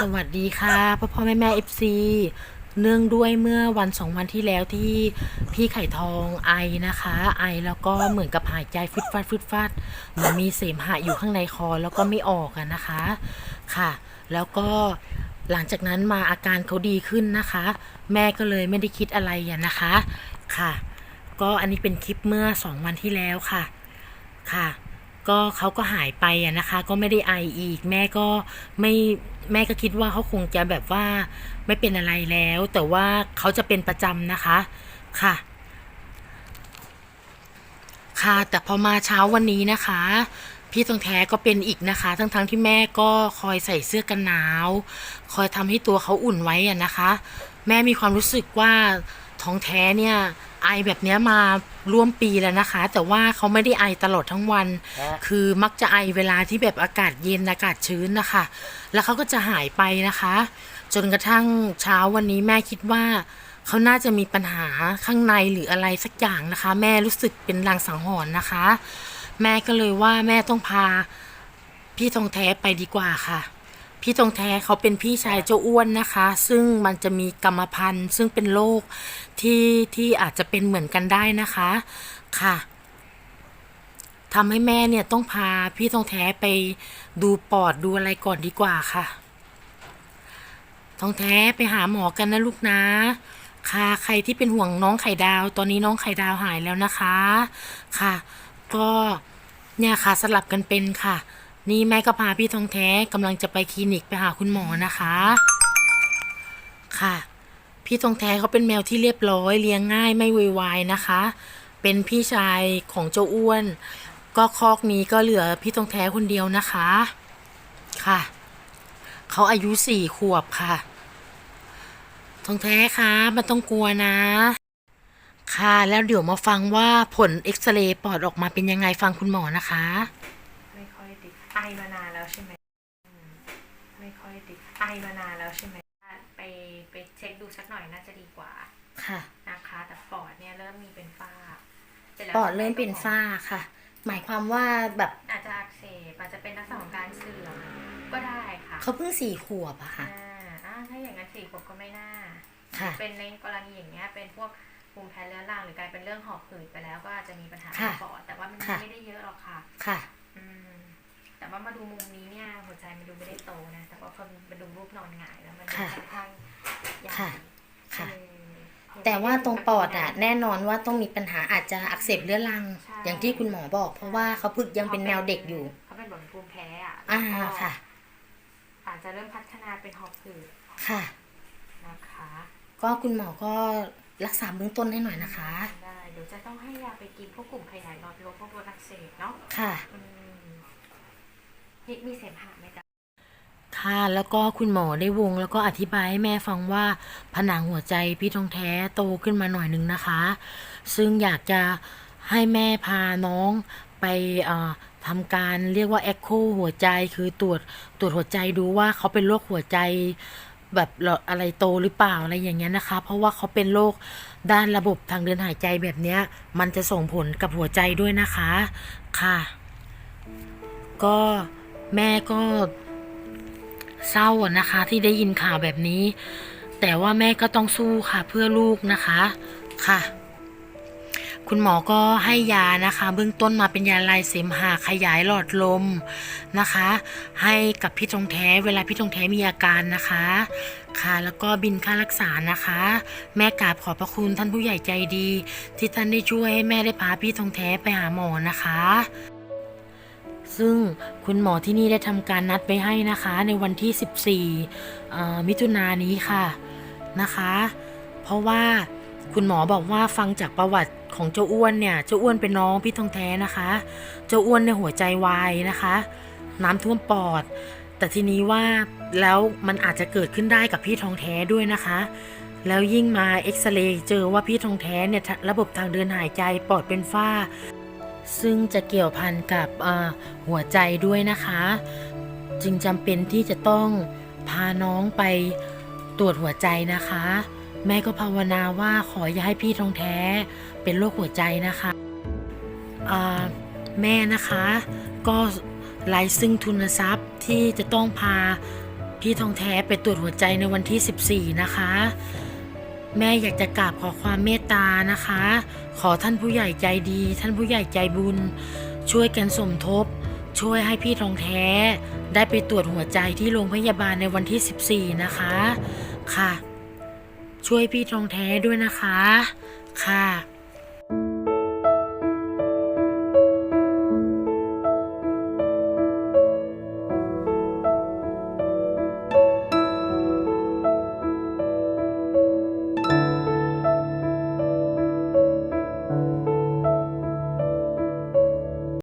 สวัสดีค่ะพ่อพ่อแม่แม่เอฟซีเนื่องด้วยเมื่อวันสองวันที่แล้วที่พี่ไข่ทองไอนะคะ ไอแล้วก็เหมือนกับหายใจฟึดฟัดฟึดฟัดเหมือนมีเสมหะอยู่ข้างในคอแล้วก็ไม่ออกอะนะคะค่ะ แล้วก็หลังจากนั้นมาอาการเขาดีขึ้นนะคะ แม่ก็เลยไม่ได้คิดอะไรอะนะคะค่ะ ก็อันนี้เป็นคลิปเมื่อสองวันที่แล้วค่ะค่ะ ก็เขาก็หายไปอะนะคะ ก็ไม่ได้ไออีก แม่ก็ไม่ แม่ก็คิดว่าเขาคงจะแบบว่าไม่เป็นอะไรแล้ว แต่ว่าเขาจะเป็นประจำนะคะ ค่ะ ค่ะ แต่พอมาเช้าวันนี้นะคะ พี่ตรงแท้ก็เป็นอีกนะคะ ทั้งๆทที่แม่ก็คอยใส่เสื้อกันหนาว คอยทำให้ตัวเขาอุ่นไว้อะนะคะ แม่มีความรู้สึกว่า ท้องแท้เนี่ยไอแบบเนี้ยมาร่วมปีแล้วนะคะ แต่ว่าเขาไม่ได้ไอตลอดทั้งวัน คือมักจะไอเวลาที่แบบอากาศเย็นอากาศชื้นนะคะ แล้วเขาก็จะหายไปนะคะ จนกระทั่งเช้าวันนี้แม่คิดว่าเขาน่าจะมีปัญหาข้างในหรืออะไรสักอย่างนะคะ แม่รู้สึกเป็นลางสังหรณ์นะคะ แม่ก็เลยว่าแม่ต้องพาพี่ทองแท้ไปดีกว่าค่ะ พี่ทองแท้เขาเป็นพี่ชายเจ้าอ้วนนะคะ ซึ่งมันจะมีกรรมพันธุ์ ซึ่งเป็นโรคที่ที่อาจจะเป็นเหมือนกันได้นะคะค่ะทำให้แม่เนี่ยต้องพาพี่ทองแท้ไปดูปอดดูอะไรก่อนดีกว่าค่ะทองแท้ไปหาหมอกันนะลูกนะค่ะใครที่เป็นห่วงน้องไข่ดาว ตอนนี้น้องไข่ดาวหายแล้วนะคะ ค่ะ ก็เนี่ยค่ะสลับกันเป็นค่ะ นี่แม่ก็พาพี่ทองแท้กำลังจะไปคลินิกไปหาคุณหมอนะคะ ค่ะ พี่ทองแท้เขาเป็นแมวที่เรียบร้อยเลี้ยงง่ายไม่วุ่นวายนะคะ เป็นพี่ชายของเจ้าอ้วน ก็คอกนี้ก็เหลือพี่ทองแท้คนเดียวนะคะ ค่ะเขาอายุสี่ขวบค่ะทองแท้คะมันต้องกลัวนะ ค่ะแล้วเดี๋ยวมาฟังว่าผลเอ็กซเรย์ปอดออกมาเป็นยังไงฟังคุณหมอนะคะ มานานแล้วใช่ไหมอืมไม่ค่อยติดไอมานานแล้วใช่ไหมไปไปเช็คดูสักหน่อยน่าจะดีกว่า ค่ะ นะคะ แต่ปอดเนี่ยเริ่มมีเป็นฝ้าสร็จแล้วปอดเริ่มเป็นฝ้าค่ะ หมายความว่าแบบอาจจะอักเสบอาจจะเป็นลักษณะของการเสื่อมก็ได้ค่ะ เขาเพิ่งสี่ขวบอะค่ะอ่าอ่าถ้าอย่างนั้นสี่ขวบก็ไม่น่าค่ะเป็นในกรณีอย่างเงี้ยเป็นพวกภูมิแพ้เรื้อรังหรือกลายเป็นเรื่องหอบหืดไปแล้วก็อาจจะมีปัญหาค่ะปอดแต่ว่ามันค่ะไม่ได้เยอะหรอกค่ะ ค่ะอืมแต่ ว่ามาดูมุมนี้เนี่ยหัวใจมันดูไม่ได้โตนะ แต่ว่าพอมาดูรูปนอนหงายแล้วมันดูค่ะค่อนข้างใหญ่ค่ะ ค่ะเออแต่ว่าตรงปอดอะแน่นอนว่าต้องมีปัญหาอาจจะอักเสบเรื้อรังใช่อย่างที่คุณหมอบอก เพราะว่าเขาเพิ่งยังเป็นแมวเด็กอยู่เขาเป็นแบบภูมิแพ้อะอ่าแล้วก็ค่ะ อาจจะเริ่มพัฒนาเป็นหอบหืดค่ะนะคะก็คุณหมอก็รักษาเบื้องต้นให้หน่อยนะคะได้เดี๋ยวจะต้องให้ยาไปกินพวกกลุ่มขยายหลอดลมพวกตัวอักเสบเนาะค่ะ อืมมีเสมหะไหมจ๊ะค่ะแล้วก็คุณหมอได้วงแล้วก็อธิบายให้แม่ฟังว่าผนังหัวใจพี่ทองแท้โตขึ้นมาหน่อยหนึงนะคะ ซึ่งอยากจะให้แม่พาน้องไปทำการเรียกว่าแอคโคหัวใจคือตรวจตรวจหัวใจดูว่าเขาเป็นโรคหัวใจแบบอะไรโตหรือเปล่าอะไรอย่างเงี้ยนะคะ เพราะว่าเขาเป็นโรคด้านระบบทางเดินหายใจแบบเนี้ย มันจะส่งผลกับหัวใจด้วยนะคะค่ะ ก็ แม่ก็เศร้านะคะ ที่ได้ยินข่าวแบบนี้ แต่ว่าแม่ก็ต้องสู้ค่ะเพื่อลูกนะคะค่ะ คุณหมอก็ให้ยานะคะ เบื้องต้นมาเป็นยาลายเสมหะขยายหลอดลมนะคะ ให้กับพี่ทองแท้เวลาพี่ทองแท้มีอาการนะคะค่ะแล้วก็บินค่ารักษานะคะ แม่กราบขอบพระคุณท่านผู้ใหญ่ใจดี ที่ท่านได้ช่วยให้แม่ได้พาพี่ทองแท้ไปหาหมอนะคะ ซึ่งคุณหมอที่นี่ได้ทำการนัดไว้ให้นะคะในวันที่ 14 มิถุนายนนี้ค่ะนะคะ เพราะว่าคุณหมอบอกว่าฟังจากประวัติของเจ้าอ้วนเนี่ย เจ้าอ้วนเป็นน้องพี่ทองแท้นะคะ เจ้าอ้วนในหัวใจวายนะคะ น้ำท่วมปอด แต่ทีนี้ว่าแล้วมันอาจจะเกิดขึ้นได้กับพี่ทองแท้ด้วยนะคะ แล้วยิ่งมาเอ็กซเรย์เจอว่าพี่ทองแท้เนี่ยระบบทางเดินหายใจปอดเป็นฝ้า ซึ่งจะเกี่ยวพันกับหัวใจด้วยนะคะ จึงจำเป็นที่จะต้องพาน้องไปตรวจหัวใจนะคะ แม่ก็ภาวนาว่าขออย่าให้พี่ทองแท้เป็นโรคหัวใจนะคะแม่นะคะก็ไร้ซึ่งทุนทรัพย์ที่จะต้องพาพี่ทองแท้ไปตรวจหัวใจในวันที่ 14 นะคะ แม่อยากจะกราบขอความเมตตานะคะ ขอท่านผู้ใหญ่ใจดี ท่านผู้ใหญ่ใจบุญ ช่วยกันสมทบ ช่วยให้พี่ทองแท้ ได้ไปตรวจหัวใจที่โรงพยาบาลในวันที่ 14 นะคะ ค่ะ ช่วยพี่ทองแท้ด้วยนะคะ ค่ะ